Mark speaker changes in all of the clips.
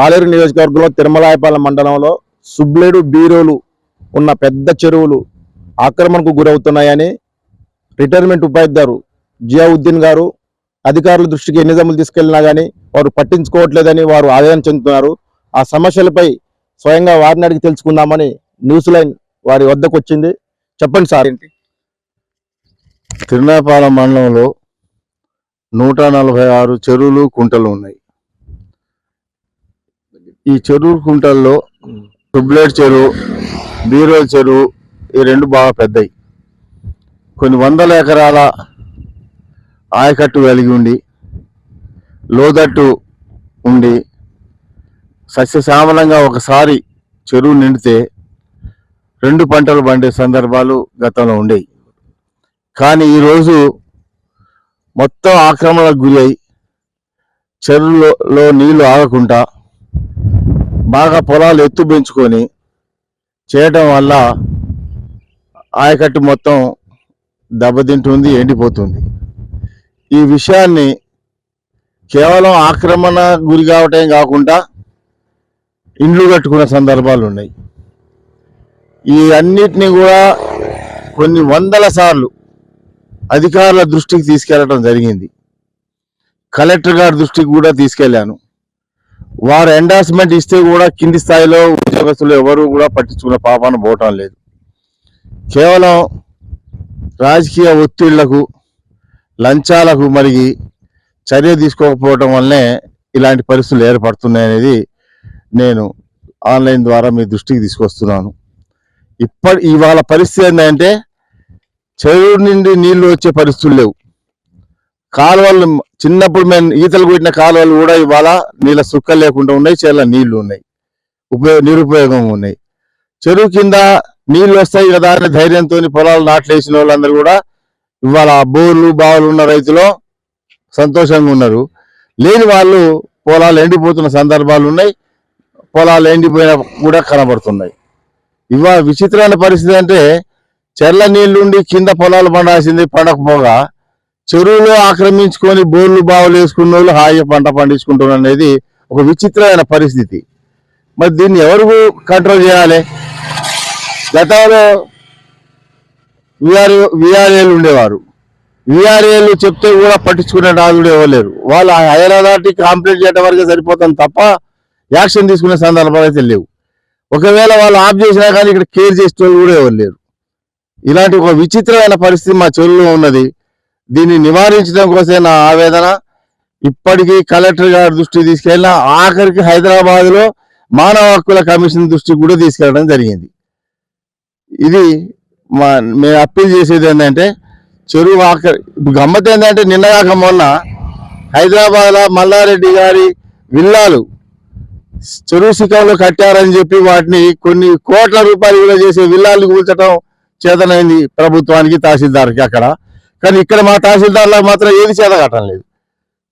Speaker 1: పాలేరు నియోజకవర్గంలో తిరుమలాయపాలెం మండలంలో సుబ్లేడు బీరోలు ఉన్న పెద్ద చెరువులు ఆక్రమణకు గురవుతున్నాయని రిటైర్మెంట్ ఉపాధ్యాయులు జియావుద్దీన్ గారు అధికారుల దృష్టికి ఎన్ని జములు తీసుకెళ్ళినా కానీ వారు పట్టించుకోవట్లేదని వారు ఆవేదన చెందుతున్నారు. ఆ సమస్యలపై స్వయంగా వారిని అడిగి తెలుసుకుందామని న్యూస్ లైన్ వారి వద్దకు వచ్చింది. చెప్పండి సార్. ఏంటి?
Speaker 2: తిరునాపాలెం మండలంలో నూట నలభై ఆరు చెరువులు కుంటలు ఉన్నాయి. ఈ చెరువు కుంటల్లో టుబ్లెట్ చెరువు బీరోల్ చెరువు ఈ రెండు బాగా పెద్దవి కొన్ని వందల ఎకరాల ఆయకట్టు కలిగి ఉండి లోతట్టు ఉండి సస్యశ్యామలంగా ఒకసారి చెరువు నిండితే రెండు పంటలు పండే సందర్భాలు గతంలో ఉండేవి కానీ ఈరోజు మొత్తం ఆక్రమణకు గురి అయి చెరువులో నీళ్ళు ఆగకుండా బాగా పొలాలు ఎత్తు పెంచుకొని చేయటం వల్ల ఆయకట్టు మొత్తం దెబ్బతింటుంది ఎండిపోతుంది. ఈ విషయాన్ని కేవలం ఆక్రమణ గురి కావటం కాకుండా ఇండ్లు కట్టుకున్న సందర్భాలు ఉన్నాయి. ఈ అన్నిటినీ కూడా కొన్ని వందల సార్లు అధికారుల దృష్టికి తీసుకెళ్ళడం జరిగింది. కలెక్టర్ గారి దృష్టికి కూడా తీసుకెళ్ళాను వారు ఎండార్స్మెంట్ ఇస్తే కూడా కింది స్థాయిలో ఉద్యోగస్తులు ఎవరు కూడా పట్టించుకున్న పాపాన పోవటం లేదు. కేవలం రాజకీయ ఒత్తిళ్ళకు లంచాలకు మరిగి చర్య తీసుకోకపోవటం వల్లనే ఇలాంటి పరిస్థితులు ఏర్పడుతున్నాయనేది నేను ఆన్లైన్ ద్వారా మీ దృష్టికి తీసుకొస్తున్నాను. ఇప్పటి ఇవాళ పరిస్థితి ఏంటంటే చెరువు నుండి నీళ్ళు వచ్చే పరిస్థితులు లేవు. కాలువలు చిన్నప్పుడు మేము ఈతలు కొట్టిన కాలువలు కూడా ఇవాళ నీళ్ళ సుక్క లేకుండా ఉన్నాయి చెర్ల నీళ్ళు ఉన్నాయి. ఉపయోగ నిరుపయోగం ఉన్నాయి. చెరువు కింద నీళ్ళు వస్తాయి కదా అనే ధైర్యంతో పొలాలు నాట్లేసిన వాళ్ళందరూ కూడా ఇవాళ బోర్లు బావులు ఉన్న రైతులు సంతోషంగా ఉన్నారు. లేని వాళ్ళు పొలాలు ఎండిపోతున్న సందర్భాలు ఉన్నాయి. పొలాలు ఎండిపోయిన కూడా కనబడుతున్నాయి. ఇవాళ విచిత్రమైన పరిస్థితి అంటే చెర్ల నీళ్ళుండి కింద పొలాలు పండాల్సింది పండకపోగా చెరువులో ఆక్రమించుకొని బోర్లు బావులు వేసుకున్న వాళ్ళు హాయిగా పంట పండించుకుంటున్నారు అనేది ఒక విచిత్రమైన పరిస్థితి. మరి దీన్ని ఎవరు కంట్రోల్ చేయాలి? గతంలో విఆర్ విఆర్ఏలు ఉండేవారు. విఆర్ఏలు చెప్తే కూడా పట్టించుకునే రాజులు ఎవరు లేరు. వాళ్ళు హైదరాబాద్ కంప్లీట్ చేయడం వరకే సరిపోతుంది తప్ప యాక్షన్ తీసుకునే సందర్భాలు అయితే లేవు. ఒకవేళ వాళ్ళు ఆఫ్ చేసినా కానీ ఇక్కడ కేర్ చేసే వాళ్ళు కూడా ఎవరు లేరు. ఇలాంటి ఒక విచిత్రమైన పరిస్థితి మా చెరువులో ఉన్నది. దీన్ని నివారించడం కోసమే నా ఆవేదన. ఇప్పటికీ కలెక్టర్ గారి దృష్టికి తీసుకెళ్ళిన ఆఖరికి హైదరాబాద్లో మానవ హక్కుల కమిషన్ దృష్టికి కూడా తీసుకెళ్ళడం జరిగింది. ఇది మా మేము అప్పీల్ చేసేది ఏంటంటే చెరువు ఆఖరి ఇప్పుడు గమ్మత్ ఏంటంటే నిన్నగాక మొన్న హైదరాబాద్లో మల్లారెడ్డి గారి విల్లాలు చెరువు శిఖంలో కట్టారని చెప్పి వాటిని కొన్ని కోట్ల రూపాయలు కూడా చేసే విల్లాలు కూల్చడం చేతనైంది ప్రభుత్వానికి తహసీల్దార్కి అక్కడ. కానీ ఇక్కడ మా తహసీల్దార్లకు మాత్రం ఏది చేత కావటం లేదు.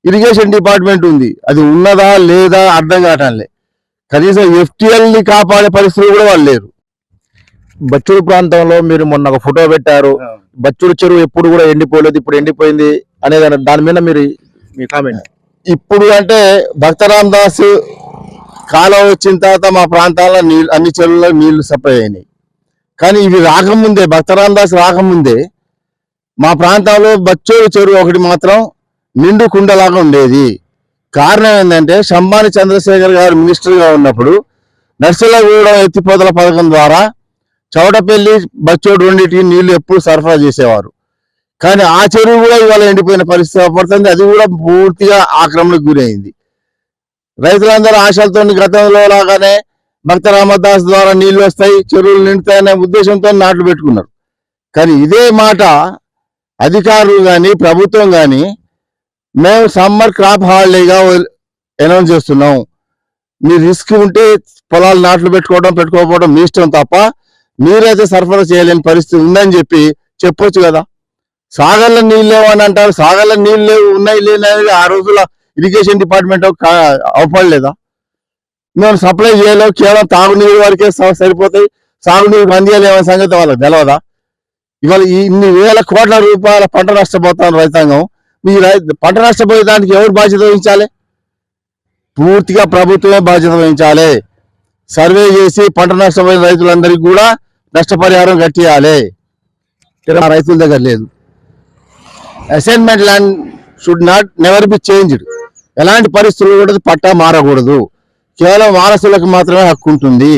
Speaker 2: ఇరిగేషన్ డిపార్ట్మెంట్ ఉంది. అది ఉన్నదా లేదా అర్థం కావటం లేదు. కనీసం FTL ని కాపాడే పరిస్థితులు కూడా వాళ్ళు లేరు.
Speaker 1: బచ్చూరు ప్రాంతంలో మీరు మొన్న ఒక ఫోటో పెట్టారు. బచ్చూరు చెరువు ఎప్పుడు కూడా ఎండిపోలేదు ఇప్పుడు ఎండిపోయింది అనేది దాని మీద మీరు మీ కామెంట్.
Speaker 2: ఇప్పుడు అంటే భక్తరామ్ దాస్ కాలం వచ్చిన తర్వాత మా ప్రాంతాల్లో నీళ్ళు అన్ని చెరువుల్లో నీళ్ళు సప్లై అయినాయి. కానీ ఇవి రాకముందే భక్తరామ్ దాస్ రాకముందే మా ప్రాంతంలో బచ్చోరు చెరువు ఒకటి మాత్రం నిండు కుండలాగా ఉండేది. కారణం ఏంటంటే శంబాని చంద్రశేఖర్ గారు మినిస్టర్గా ఉన్నప్పుడు నర్సలగూడ ఎత్తిపోతల పథకం ద్వారా చౌటపల్లి బచ్చోడు రెండింటికి నీళ్ళు ఎప్పుడు సరఫరా చేసేవారు. కానీ ఆ చెరువు కూడా ఇవాళ ఎండిపోయిన పరిస్థితి పడుతుంది అది కూడా పూర్తిగా ఆక్రమణకు గురైంది. రైతులందరూ ఆశలతో గతంలో లాగానే భక్త రామదాస్ ద్వారా నీళ్ళు వస్తాయి చెరువులు నిండుతాయనే ఉద్దేశంతో నాట్లు పెట్టుకున్నారు. కానీ ఇదే మాట అధికారులు కానీ ప్రభుత్వం కానీ మేము సమ్మర్ క్రాప్ హాలిడేగా అనౌన్స్ చేస్తున్నాం. మీ రిస్క్ ఉంటే పొలాలు నాట్లు పెట్టుకోవడం పెట్టుకోకపోవడం మీ ఇష్టం తప్ప మీరైతే సరఫరా చేయలేని పరిస్థితి ఉందని చెప్పి చెప్పొచ్చు కదా. సాగర్ల నీళ్ళు లేవు అని అంటారు. సాగర్ల నీళ్ళు లేవు ఉన్నాయి లేని ఆ రోజుల ఇరిగేషన్ డిపార్ట్మెంట్ అవపడలేదా? మేము సప్లై చేయలేము కేవలం తాగునీరు వరకే సరిపోతాయి. సాగునీరు అందియలేమనే సంగతి వాళ్ళకి తెలవదా? ఇవాళ ఇన్ని వేల కోట్ల రూపాయల పంట నష్టపోతాను రైతాంగం. మీ పంట నష్టపోయేదానికి ఎవరు బాధ్యత వహించాలి? పూర్తిగా ప్రభుత్వమే బాధ్యత వహించాలి. సర్వే చేసి పంట నష్టపోయిన రైతులందరికీ కూడా నష్టపరిహారం కట్టియాలి. రైతుల దగ్గర లేదు. Assignment land should not never be changed. ఎలాంటి పరిస్థితులు కూడా పట్టా మారకూడదు. కేవలం వారసులకు మాత్రమే హక్కు ఉంటుంది.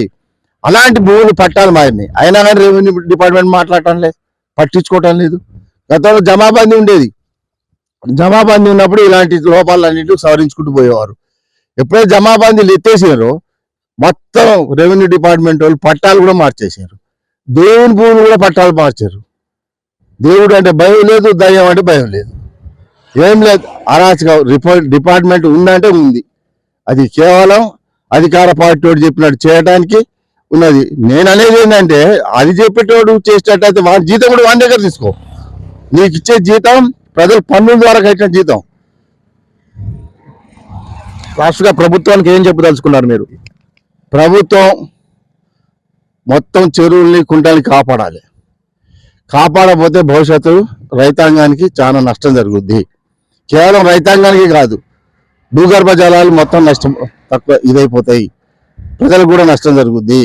Speaker 2: అలాంటి భూములు పట్టాలు మారినాయి అయినా కానీ రెవెన్యూ డిపార్ట్మెంట్ మాట్లాడటం లేదు. పట్టించుకోవటం లేదు. గతంలో జమాబందీ ఉండేది. జమాబందీ ఉన్నప్పుడు ఇలాంటి లోపాలన్నింటినీ సవరించుకుంటూ పోయేవారు. ఎప్పుడైతే జమాబందీలు ఎత్తేసారో మొత్తం రెవెన్యూ డిపార్ట్మెంట్ వాళ్ళు పట్టాలు కూడా మార్చేశారు. దేవుని భూములు కూడా పట్టాలు మార్చారు. దేవుడు అంటే భయం లేదు దయ్యం అంటే భయం లేదు. ఏం లేదు అరాచక రిపోర్ట్ డిపార్ట్మెంట్ ఉందంటే ఉంది. అది కేవలం అధికార పార్టీ చెప్పినట్టు చేయడానికి ఉన్నది. నేను అనేది ఏంటంటే అది చెప్పేటోడు చేసేటట్టయితే వాడి జీతం కూడా వాడి దగ్గర తీసుకో. నీకు ఇచ్చే జీతం ప్రజలు పన్నుల ద్వారా కట్టిన జీతం.
Speaker 1: లాస్ట్గా ప్రభుత్వానికి ఏం చెప్పదలుచుకున్నారు మీరు?
Speaker 2: ప్రభుత్వం మొత్తం చెరువుల్ని కుంటల్ని కాపాడాలి. కాపాడకపోతే భవిష్యత్తు రైతాంగానికి చాలా నష్టం జరుగుద్ది. కేవలం రైతాంగానికి కాదు భూగర్భ జలాలు మొత్తం నష్టం తక్కువ ఇదైపోతాయి. ప్రజలకు కూడా నష్టం జరుగుద్ది.